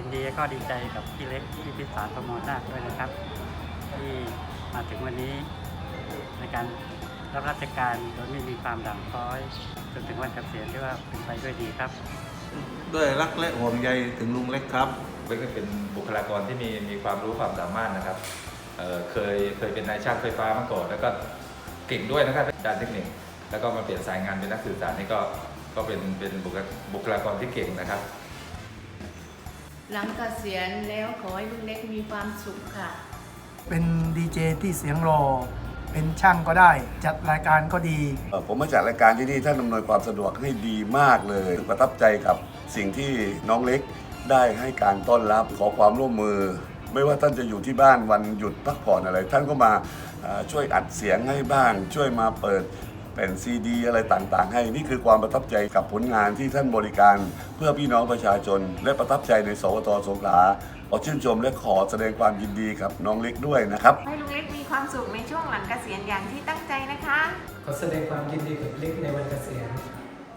ยินดีและก็ดีใจกับพี่เล็กพี่พิสารประมวลนาคด้วยนะครับ ที่มาถึงวันนี้ในการรับราชการโดยไม่มีความด่างพร้อยจนถึงวันเกษียณที่ว่าเป็นไปด้วยดีครับ ด้วยรักและห่วงใยถึงลุงเล็กครับเล็กเป็นบุคลากรที่มีมีความรู้ความสามารถนะครับเเคยเคยเป็นนายช่างไฟฟ้ามาก่อนแล้วก็เก่งด้วยนะครับด้านเทคนิค แล้วก็มาเปลี่ยนสายงานเป็นนักสื่อสารนี่ก็ก็เป็นเป็นบุคลากรที่เก่งนะครับ หลังเกษียณแล้วขอให้ลุงเล็กมีความสุขค่ะ เป็นดีเจที่เสียงรอ เป็นช่างก็ได้ จัดรายการก็ดี เอ่อผมมาจากรายการที่นี่ท่านอำนวยความสะดวกให้ดีมากเลยประทับใจกับสิ่งที่น้องเล็กได้ให้การต้อนรับขอความร่วมมือ ไม่ว่าท่านจะอยู่ที่บ้านวันหยุดพักผ่อนอะไร ท่านก็มาเอ่อช่วยอัดเสียงให้บ้าง ช่วยมาเปิด เป็นซีดีอะไรต่างๆ ให้นี่คือความประทับใจกับผลงานที่ท่านบริการ เพื่อพี่น้องประชาชน และประทับใจในสวทสงขลาขอชื่นชมและขอแสดงความยินดีกับน้องเล็กด้วยนะครับ ให้ลุงเล็กมีความสุขในช่วงหลังเกษียณอย่างที่ตั้งใจนะคะขอแสดงความยินดีกับเล็กในวันเกษียณ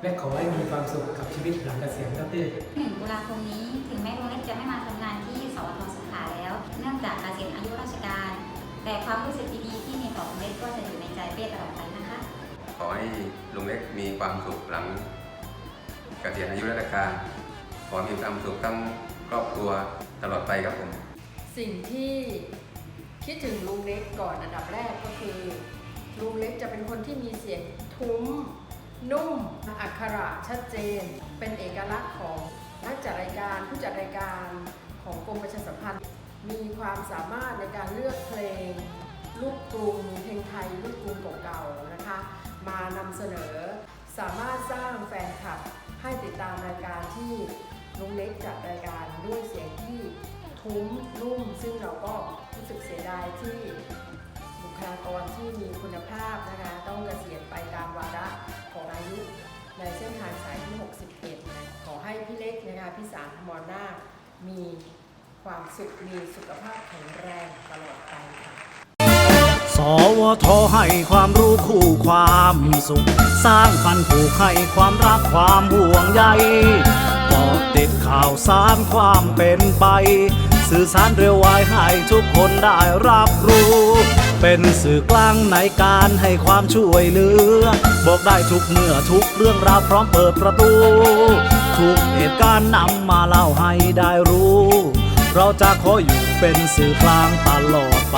และขอให้มีความสุขกับชีวิตหลังเกษียณครับพี่หนึ่งตุลาคมนี้ถึงแม้ลุงเล็กจะไม่มาทำงานที่สวทสงขลาแล้ว เนื่องจากเกษียณอายุราชการ แต่ความรู้สึกดีๆที่มีต่อลุงเล็กก็จะอยู่ในใจเป้ตลอดไปนะคะข อให้ลุงเล็กมีความสุขหลังเกษียณอายุราชการ ขอมีความสุขทั้งครอบครัวตลอดไปครับผม สิ่งที่คิดถึงลุงเล็กก่อนอันดับแรกก็คือลุงเล็กจะเป็นคนที่มีเสียงทุ้ม นุ่มอักขระชัดเจน เป็นเอกลักษณ์ของนักจัดรายการผู้จัดรายการของกรมประชาสัมพันธ์ มีความสามารถในการเลือกเพลงลูกกรุงเพลงไทยลูกกรุงเก่าๆนะคะานำเสนอ สามารถสร้างแฟนคลับให้ติดตามรายการที่ลุงเล็กจัดรายการด้วยเสียงที่ทุ้มนุ่ม ซึ่งเราก็รู้สึกเสียดายที่บุคลากรที่มีคุณภาพนะคะ ต้องเกษียณไปตามวาระของอายุในเส้นทางสายที่ 61นะขอให้พี่เล็กนะคะพี่สารพมรนาคมีความสุขมีสุขภาพแข็งแรงตลอดไปค่ะ วทให้ความรู้คู่ความสุข สร้างพันผูกให้ความรักความห่วงใยกาะติดข่าวสารความเป็นไป สื่อสารเร็วไวให้ทุกคนได้รับรู้ เป็นสื่อกลางในการให้ความช่วยเหลือ บอกได้ทุกเมื่อทุกเรื่องราวพร้อมเปิดประตู ทุกเหตุการณ์นำมาเล่าให้ได้รู้ เราจะขออยู่เป็นสื่อกลางตลอดไป